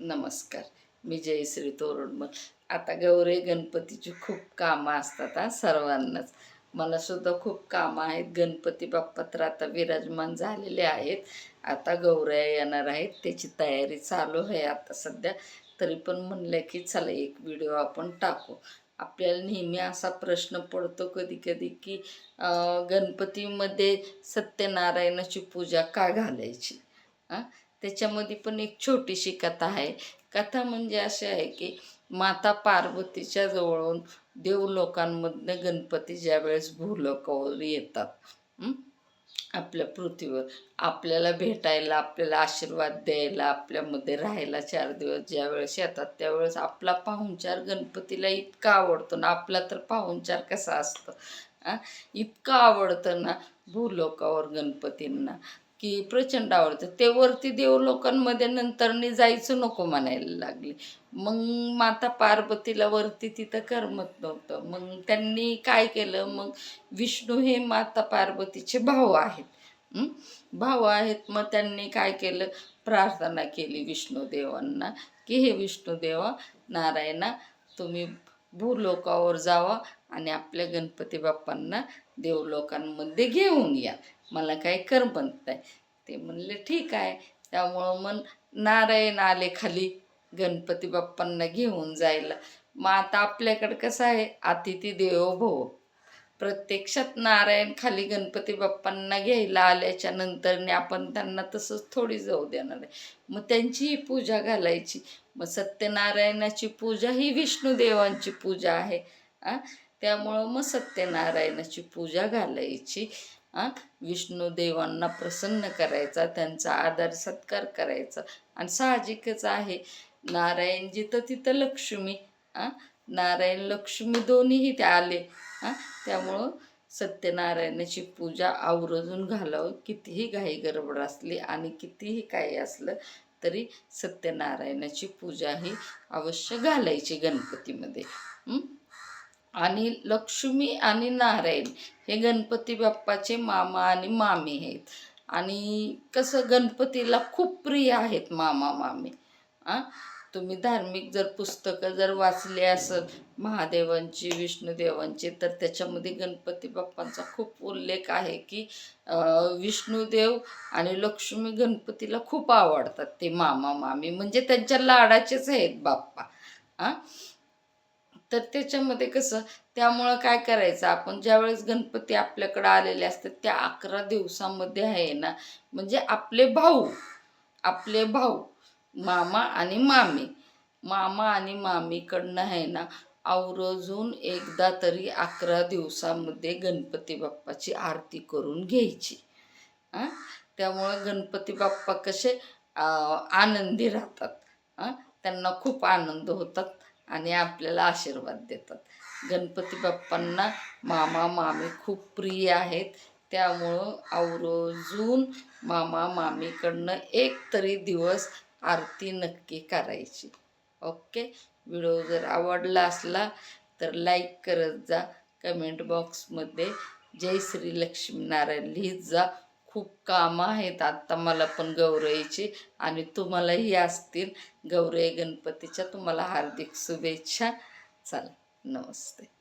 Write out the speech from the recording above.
नमस्कार. मी जयश्री तोरडमल. आता गौरी गणपतीची खूप कामं असतात हा सर्वांनाच. मला सुद्धा खूप कामं आहेत. गणपती बाप्पा तर आता विराजमान झालेले आहेत. आता गौऱ्या येणार आहेत. त्याची तयारी चालू आहे आता सध्या. तरी पण म्हणलं की चला एक व्हिडिओ आपण टाकू. आपल्याला नेहमी असा प्रश्न पडतो कधी कधी की गणपतीमध्ये सत्यनारायणाची पूजा का घालायची? हां? त्याच्यामध्ये पण एक छोटीशी कथा आहे. कथा म्हणजे अशी आहे की माता पार्वतीच्या जवळून देवलोकांमधनं गणपती ज्यावेळेस भूलोकावर येतात आपल्या पृथ्वीवर. आपल्याला भेटायला आपल्याला आशीर्वाद द्यायला आपल्यामध्ये राहायला चार दिवस ज्यावेळेस येतात त्यावेळेस आपला पाहुणचार गणपतीला इतका आवडतो ना आपला तर पाहुणचार कसा असतो इतकं आवडतं ना भूलोकावर गणपतींना. की प्रचंड आवडतं. ते वरती देवलोकांमध्ये नंतरनी जायचं नको म्हणायला लागले. मग माता पार्वतीला वरती तिथं करमत नव्हतं. मग त्यांनी काय केलं? मग विष्णू हे माता पार्वतीचे भाऊ आहेत. भाऊ आहेत. मग त्यांनी काय केलं? प्रार्थना केली विष्णुदेवांना की हे विष्णुदेवा नारायणा तुम्ही भूलोकावर जावा आणि आपल्या गणपती बाप्पांना देवलोकांमध्ये घेऊन या. मला काही करमत नाही. ते म्हणले ठीक आहे. त्यामुळं मग नारायण आले खाली गणपती बाप्पांना घेऊन जायला. मग आता आपल्याकडं कसं आहे? अतिथी देवो भव. प्रत्यक्षात नारायण खाली गणपती बाप्पांना घ्यायला आल्याच्या नंतरने आपण त्यांना तसंच थोडी जाऊ देणार आहे. मग त्यांचीही पूजा घालायची. मग सत्यनारायणाची पूजा ही विष्णुदेवांची पूजा आहे. आ? त्यामुळं मग सत्यनारायणाची पूजा घालायची. आ? विष्णुदेवांना प्रसन्न करायचा त्यांचा आदर सत्कार करायचा. आणि साहजिकच आहे. नारायण जिथं तिथं लक्ष्मी. आ? नारायण लक्ष्मी दोन्हीही ते आले. हां? त्यामुळं सत्यनारायणाची पूजा आवर्जून घालावं. कितीही घाई गडबड असली आणि कितीही काही असलं तरी सत्यनारायणाची पूजा ही अवश्य घालायची गणपतीमध्ये. आणि लक्ष्मी आणि नारायण हे गणपती बाप्पाचे मामा आणि मामी आहेत. आणि कसं गणपतीला खूप प्रिय आहेत मामा मामी. हां? तुम्ही धार्मिक जर पुस्तकं जर वाचली असत महादेवांची विष्णुदेवांची तर त्याच्यामध्ये गणपती बाप्पांचा खूप उल्लेख आहे की विष्णुदेव आणि लक्ष्मी गणपतीला खूप आवडतात ते मामा मामी. म्हणजे त्यांच्या लाडाचेच आहेत बाप्पा हां तर त्याच्यामध्ये कसं त्यामुळं काय करायचं आपण ज्यावेळेस गणपती आपल्याकडं आलेले असतात त्या अकरा दिवसामध्ये आहे ना म्हणजे आपले भाऊ आपले भाऊ मामा आणि मामी. मामा आणि मामीकडनं आहे ना आवर्जून एकदा तरी अकरा दिवसामध्ये गणपती बाप्पाची आरती करून घ्यायची. त्यामुळं गणपती बाप्पा कसे आनंदी राहतात. त्यांना खूप आनंद होतात आणि आपल्याला आशीर्वाद देतात. गणपती बाप्पांना मामा मामी खूप प्रिय आहेत. त्यामुळं आवर्जून मामा मामीकडनं एक तरी दिवस आरती नक्की करायची. ओके? व्हिडिओ जर आवडला असला तर लाईक करत जा. कमेंट बॉक्समध्ये जय श्री लक्ष्मीनारायण लिहित जा खूप कामं आहेत आत्ता मला पण गौरईची आणि तुम्हालाही असतील गौरई गणपतीच्या तुम्हाला हार्दिक शुभेच्छा. चला नमस्ते.